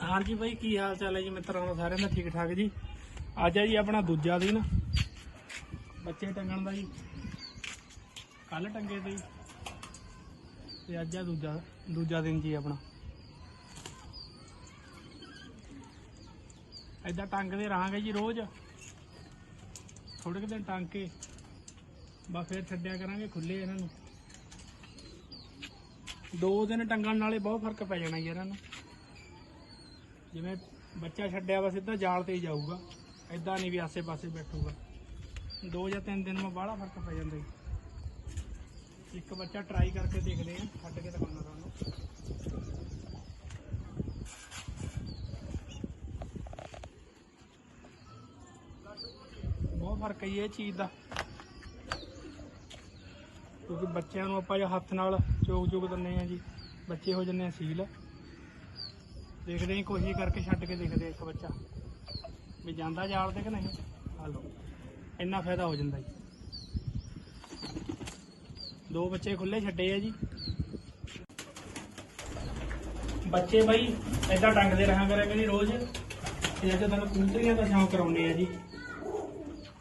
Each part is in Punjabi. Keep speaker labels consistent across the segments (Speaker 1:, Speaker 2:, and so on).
Speaker 1: ਹਾਂਜੀ ਬਾਈ, ਕੀ ਹਾਲ ਚਾਲ ਹੈ ਜੀ ਮਿੱਤਰਾਂ ਦਾ? ਸਾਰਿਆਂ ਦਾ ਠੀਕ ਠਾਕ ਜੀ। ਅੱਜ ਆ ਜੀ ਆਪਣਾ ਦੂਜਾ ਦਿਨ। ਬੱਚੇ ਟੰਗਣ ਦਾ ਜੀ। ਕੱਲ ਟੰਗੇ ਤੇ ਤੇ ਅੱਜ ਆ ਦੂਜਾ ਦੂਜਾ ਦਿਨ ਜੀ ਆਪਣਾ। ਏਦਾਂ ਟੰਗਦੇ ਰਹਾਂਗੇ ਜੀ ਰੋਜ਼। ਥੋੜੇ ਕੁ ਦਿਨ ਟੰਗ ਕੇ, ਬਸ ਫਿਰ ਛੱਡਿਆ ਕਰਾਂਗੇ ਖੁੱਲੇ ਇਹਨਾਂ ਨੂੰ। ਦੋ ਦਿਨ ਟੰਗਣ ਨਾਲੇ ਬਹੁਤ ਫ਼ਰਕ ਪੈ ਜਾਣਾ ਜੀ ਇਹਨਾਂ ਨੂੰ। ਜਿਵੇਂ ਬੱਚਾ ਛੱਡਿਆ ਵਾ ਸਿੱਧਾ ਜਾਲ ਤੇ ਹੀ ਜਾਊਗਾ। ਐਦਾਂ ਨਹੀਂ ਵੀ ਆਸੇ-ਪਾਸੇ ਬੈਠੂਗਾ। ਦੋ ਜਾਂ ਤਿੰਨ ਦਿਨ ਮੈਂ ਬਾਹਲਾ ਫ਼ਰਕ ਪੈ ਜਾਂਦਾ ਜੀ। ਇੱਕ ਬੱਚਾ ਟਰਾਈ ਕਰਕੇ ਦੇਖਦੇ ਆ, ਛੱਡ ਕੇ ਦਿਖਾਉਣਾ ਤੁਹਾਨੂੰ। ਬਹੁਤ ਫ਼ਰਕ ਹੈ ਜੀ ਇਹ ਚੀਜ਼ ਦਾ। ਕਿਉਂਕਿ ਬੱਚਿਆਂ ਨੂੰ ਆਪਾਂ ਜੇ ਹੱਥ ਨਾਲ ਚੋਕ ਚੋਕ ਦਿੰਨੇ ਆ ਜੀ, ਬੱਚੇ ਹੋ ਜੰਨੇ ਆ ਸੀਲ। ਦੇਖਦੇ ਹਾਂ, ਕੋਸ਼ਿਸ਼ ਕਰਕੇ ਛੱਡ ਕੇ ਦੇਖਦੇ ਹਾਂ ਇੱਕ ਬੱਚਾ। ਵੀ ਜਾਂਦਾ ਜਾਲ ਤੇ ਕਿ ਨਹੀਂ? ਆ ਲਓ, ਇੰਨਾ ਫਾਇਦਾ ਹੋ ਜਾਂਦਾ ਜੀ। ਦੋ ਬੱਚੇ ਖੁੱਲੇ ਛੱਡੇ ਆ ਜੀ। ਬੱਚੇ ਬਾਈ, ਏਦਾਂ ਟੰਗਦੇ ਰਹਾਂ ਕਰਾਂਗੇ ਜੀ ਰੋਜ਼। ਤੇ ਅੱਜ ਤੁਹਾਨੂੰ ਕਬੂਤਰੀਆਂ ਦਾ ਸ਼ੌਂਕ ਕਰਾਉਣੇ ਆ ਜੀ।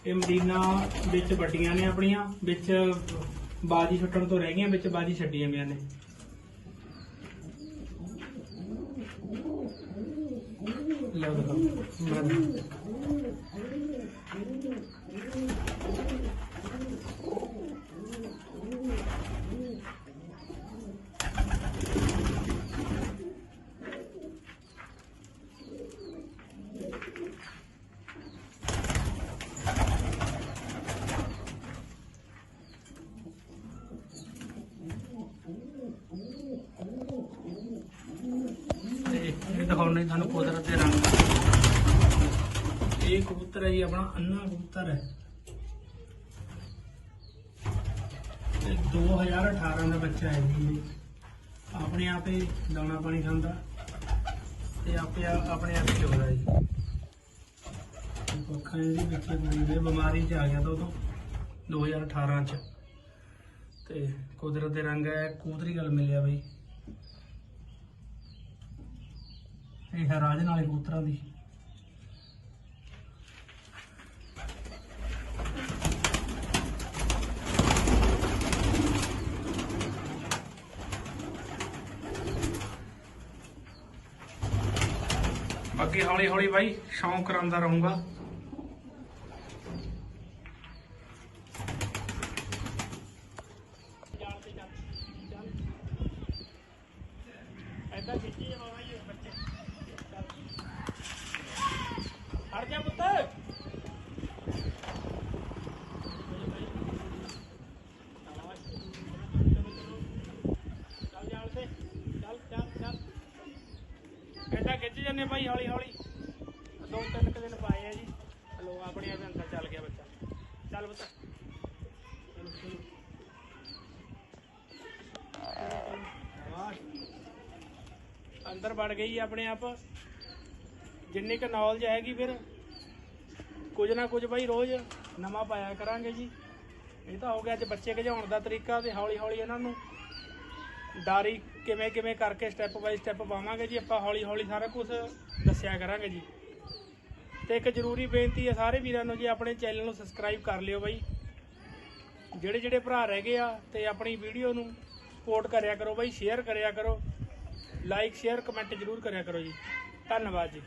Speaker 1: ਇਹ ਮਦੀਨਾ ਵਿੱਚ ਵੱਡੀਆਂ ਨੇ ਆਪਣੀਆਂ, ਵਿੱਚ ਬਾਜੀ ਛੱਡਣ ਤੋਂ ਰਹਿ ਗਈਆਂ, ਵਿੱਚ ਬਾਜੀ ਛੱਡੀਆਂ ਵੀਆਂ ਨੇ। ਲਓ ਦਿਖਾਓ ਮਰਨ ਤੇ ਇਹ ਦਿਖਾਉਣੇ ਤੁਹਾਨੂੰ ਕੁਦਰਤ ਦੇ ਰੰਗ ਇਹ ਕਬੂਤਰ ਹੈ ਜੀ, ਆਪਣਾ ਅੰਨਾ ਕਬੂਤਰ ਹੈ। ਤੇ 2018 ਦਾ ਬੱਚਾ ਹੈ ਜੀ। ਆਪਣੇ ਆਪ ਹੀ ਦਾਣਾ ਪਾਣੀ ਖਾਂਦਾ ਤੇ ਆਪੇ ਆਪਣੇ ਆਪ ਹੀ ਚੋਦਾ ਜੀ। ਅੱਖਾਂ ਦੀ ਵਿੱਚੇ ਬੜੀ ਬਿਮਾਰੀ ਚ ਆ ਗਿਆ ਤਾਂ ਉਦੋਂ 2018 ਚ। ਤੇ ਕੁਦਰਤ ਦੇ ਰੰਗ ਹੈ ਕੂਦਰੀ ਗੱਲ ਮਿਲਿਆ ਬਈ। ਇਹ ਹੈ ਰਾਜ ਨਾਲੇ ਕਬੂਤਰਾਂ ਦੀ। ਬਾਕੀ ਹੌਲੀ ਹੌਲੀ ਬਾਈ ਸ਼ੌਂਕ ਕਰਾਉਂਦਾ ਰਹੂੰਗਾ ਐਦਾਂ ਖਿੱਚੀ ਜਾਵਾ ਜੀ ਬੱਚੇ ਹਟ ਜਾ ਪੁੱਤ ਚੱਲ ਜਾਲ ਤੇ ਚੱਲ ਚੱਲ ਚੱਲ ਐਦਾਂ ਖਿੱਚ ਜੰਨੇ ਭਾਈ ਹੌਲੀ ਹੌਲੀ ਦੋ ਤਿੰਨ ਕੁ ਦਿਨ ਪਾਏ ਆ ਜੀ। ਹਲੋ, ਆਪਣੇ ਆਪ ਅੰਦਰ ਚੱਲ ਗਿਆ ਬੱਚਾ। ਚੱਲ ਪੁੱਤ। ਅੰਦਰ ਵੜ ਗਈ ਆਪਣੇ ਆਪ। ਜਿੰਨੀ ਕੁ ਨੌਲੇਜ ਹੈਗੀ ਫਿਰ, ਕੁਝ ਨਾ ਕੁਝ ਬਾਈ ਰੋਜ਼ ਨਵਾਂ ਪਾਇਆ ਕਰਾਂਗੇ ਜੀ। ਇਹ ਤਾਂ ਹੋ ਗਿਆ ਅੱਜ ਬੱਚੇ ਖਿਜਾਉਣ ਦਾ ਤਰੀਕਾ ਤੇ ਹੌਲੀ ਹੌਲੀ ਇਹਨਾਂ ਨੂੰ ਡਾਰੀ ਕਿਵੇਂ ਕਿਵੇਂ ਕਰਕੇ ਸਟੈਪ ਬਾਈ ਸਟੈਪ ਪਾਵਾਂਗੇ ਜੀ। ਆਪਾਂ ਹੌਲੀ ਹੌਲੀ ਸਾਰਾ ਕੁਝ ਦੱਸਿਆ ਕਰਾਂਗੇ ਜੀ। ਤੇ ਇੱਕ ਜ਼ਰੂਰੀ ਬੇਨਤੀ ਹੈ ਸਾਰੇ ਵੀਰਾਂ ਨੂੰ ਜੀ, ਆਪਣੇ ਚੈਨਲ ਨੂੰ ਸਬਸਕ੍ਰਾਈਬ ਕਰ ਲਿਓ ਬਾਈ। ਜਿਹੜੇ ਜਿਹੜੇ ਭਰਾ ਰਹਿ ਗਏ ਆ ਤੇ ਆਪਣੀ ਵੀਡੀਓ ਨੂੰ ਸਪੋਰਟ ਕਰਿਆ ਕਰੋ ਬਾਈ ਸ਼ੇਅਰ ਕਰਿਆ ਕਰੋ। ਲਾਈਕ ਸ਼ੇਅਰ ਕਮੈਂਟ ਜ਼ਰੂਰ ਕਰਿਆ ਕਰੋ ਜੀ। ਧੰਨਵਾਦ ਜੀ।